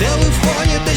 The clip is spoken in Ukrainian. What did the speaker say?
де ви входите